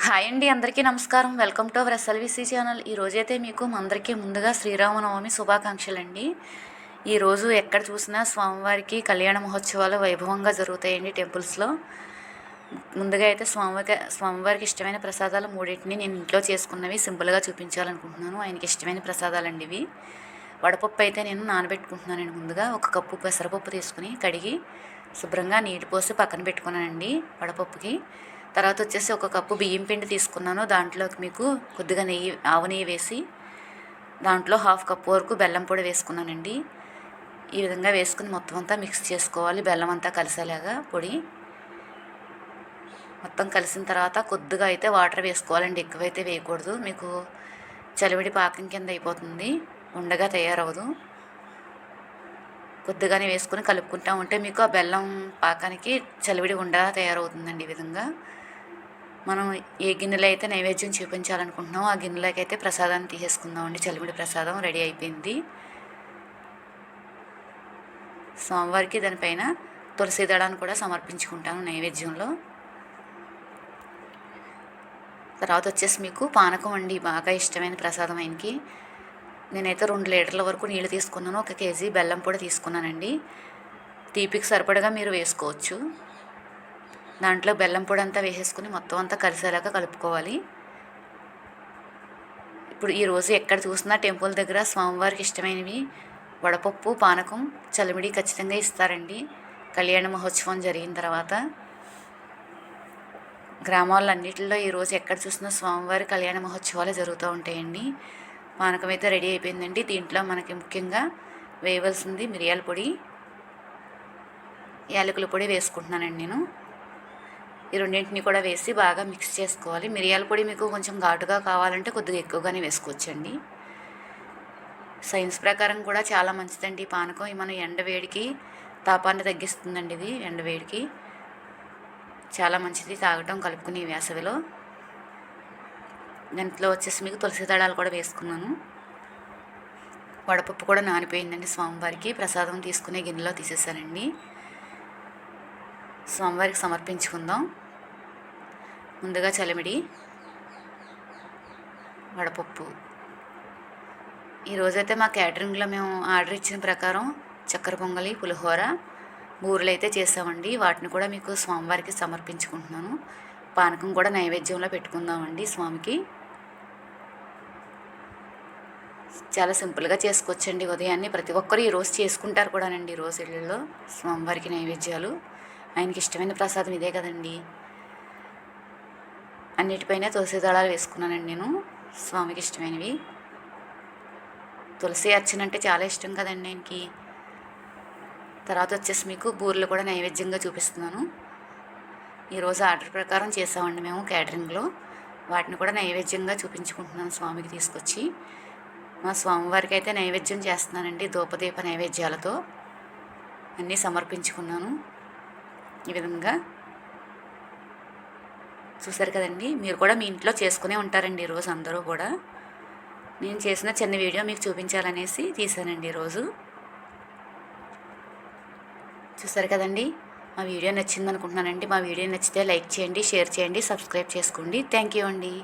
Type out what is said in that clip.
Hi అండి అందరికీ నమస్కారం. Welcome to our SLVC channel. ఈరోజైతే మీకు అందరికీ ముందుగా శ్రీరామనవమి శుభాకాంక్షలు అండి ఈరోజు ఎక్కడ చూసినా స్వామివారికి కళ్యాణ మహోత్సవాలు వైభవంగా జరుగుతాయండి టెంపుల్స్లో. ముందుగా అయితే స్వామివారి స్వామివారికి ఇష్టమైన ప్రసాదాలు మూడింటిని నేను ఇంట్లో చేసుకున్నవి సింపుల్గా చూపించాలనుకుంటున్నాను. ఆయనకి ఇష్టమైన ప్రసాదాలండి ఇవి. వడపప్పు అయితే నేను నానబెట్టుకుంటున్నానండి ముందుగా. ఒక కప్పు పెసరపప్పు తీసుకుని కడిగి శుభ్రంగా నీటి పోసి పక్కన పెట్టుకున్నానండి వడపప్పుకి. తర్వాత వచ్చేసి ఒక కప్పు బియ్యం పిండి తీసుకున్నాను. దాంట్లోకి మీకు కొద్దిగా నెయ్యి ఆవు నెయ్యి వేసి దాంట్లో హాఫ్ కప్పు వరకు బెల్లం పొడి వేసుకున్నానండి. ఈ విధంగా వేసుకుని మొత్తం అంతా మిక్స్ చేసుకోవాలి. బెల్లం అంతా కలిసేలాగా పొడి. మొత్తం కలిసిన తర్వాత కొద్దిగా అయితే వాటర్ వేసుకోవాలండి. ఎక్కువైతే వేయకూడదు. మీకు చలివిడి పాకం కింద అయిపోతుంది. ఉండగా తయారవదు కొద్దిగానే వేసుకుని కలుపుకుంటా ఉంటే మీకు ఆ బెల్లం పాకానికి చలివిడి ఉండగా తయారవుతుందండి ఈ విధంగా. మనం ఏ గిన్నెలో అయితే నైవేద్యం చూపించాలనుకుంటున్నామో ఆ గిన్నెలోకి అయితే ప్రసాదాన్ని తీసేసుకుందాం అండి చలిమిడి ప్రసాదం రెడీ అయిపోయింది. సోమవారికి దానిపైన తులసి దళాన్ని కూడా సమర్పించుకుంటాను నైవేద్యంలో. తర్వాత వచ్చేసి మీకు పానకం అండి. బాగా ఇష్టమైన ప్రసాదం ఆయనకి. నేనైతే రెండు లీటర్ల వరకు నీళ్ళు తీసుకున్నాను. ఒక కేజీ బెల్లం కూడా తీసుకున్నానండి. తీపికి సరిపడగా మీరు వేసుకోవచ్చు. దాంట్లో బెల్లం పొడి అంతా వేసేసుకుని మొత్తం అంతా కలిసేలాగా కలుపుకోవాలి. ఇప్పుడు ఈరోజు ఎక్కడ చూసినా టెంపుల్ దగ్గర స్వామివారికి ఇష్టమైనవి వడపప్పు పానకం చలిమిడి ఖచ్చితంగా ఇస్తారండి. కళ్యాణ మహోత్సవం జరిగిన తర్వాత గ్రామాలన్నింటిలో ఈరోజు ఎక్కడ చూసినా స్వామివారి కళ్యాణ మహోత్సవాలు జరుగుతూ ఉంటాయండి. పానకం అయితే రెడీ అయిపోయిందండి. దీంట్లో మనకి ముఖ్యంగా వేయవలసింది మిరియాల పొడి యాలకుల పొడి వేసుకుంటున్నానండి నేను. ఈ రెండింటిని కూడా వేసి బాగా మిక్స్ చేసుకోవాలి. మిరియాల పొడి మీకు కొంచెం ఘాటుగా కావాలంటే కొద్దిగా ఎక్కువగానే వేసుకోవచ్చండి. సైన్స్ ప్రకారం కూడా చాలా మంచిదండి ఈ పానకం. మనం మన ఎండవేడికి తాపాన్ని తగ్గిస్తుందండి ఇది ఎండవేడికి చాలా మంచిది తాగటం కలుపుకుని ఈ వేసవిలో. దాంట్లో వచ్చేసి మీకు తులసి దళాలు కూడా వేసుకున్నాను. వడపప్పు కూడా నానిపోయిందండి స్వామివారికి. ప్రసాదం తీసుకునే గిన్నెలో తీసేసానండి స్వామివారికి సమర్పించుకుందాం. ముందుగా చలిమిడి వడపప్పు. ఈరోజైతే మా క్యాటరింగ్లో మేము ఆర్డర్ ఇచ్చిన ప్రకారం చక్కెర పొంగలి పులిహోర బూరెలు అయితే చేసామండి. వాటిని కూడా మీకు స్వామివారికి సమర్పించుకుంటున్నాను. పానకం కూడా నైవేద్యంలో పెట్టుకుందామండి స్వామికి. చాలా సింపుల్గా చేసుకోవచ్చండి ఉదయాన్నే. ప్రతి ఒక్కరు ఈరోజు చేసుకుంటారు కూడానండి రోజు ఇళ్ళల్లో స్వామివారికి నైవేద్యాలు. ఆయనకి ఇష్టమైన ప్రసాదం ఇదే కదండి. అన్నిటిపైన తులసి దళాలు వేసుకున్నానండి నేను. స్వామికి ఇష్టమైనవి. తులసి అర్చన అంటే చాలా ఇష్టం కదండి ఆయనకి. తర్వాత వచ్చేసి మీకు బూరెలు కూడా నైవేద్యంగా చూపిస్తున్నాను. ఈరోజు ఆర్డర్ ప్రకారం చేసామండి మేము క్యాటరింగ్లో. వాటిని కూడా నైవేద్యంగా చూపించుకుంటున్నాను స్వామికి తీసుకొచ్చి. మా స్వామివారికి అయితే నైవేద్యం చేస్తున్నానండి ధూపదీప నైవేద్యాలతో. అన్నీ సమర్పించుకున్నాను. ఈ విధంగా చూసారు కదండి. మీరు కూడా మీ ఇంట్లో చేసుకునే ఉంటారండి ఈరోజు అందరూ కూడా. నేను చేసిన చిన్న వీడియో మీకు చూపించాలనేసి తీసానండి ఈరోజు. చూసారు కదండి. మా వీడియో నచ్చింది అనుకుంటున్నానండి మా వీడియో నచ్చితే లైక్ చేయండి షేర్ చేయండి సబ్స్క్రైబ్ చేసుకోండి. థ్యాంక్ యూ అండి.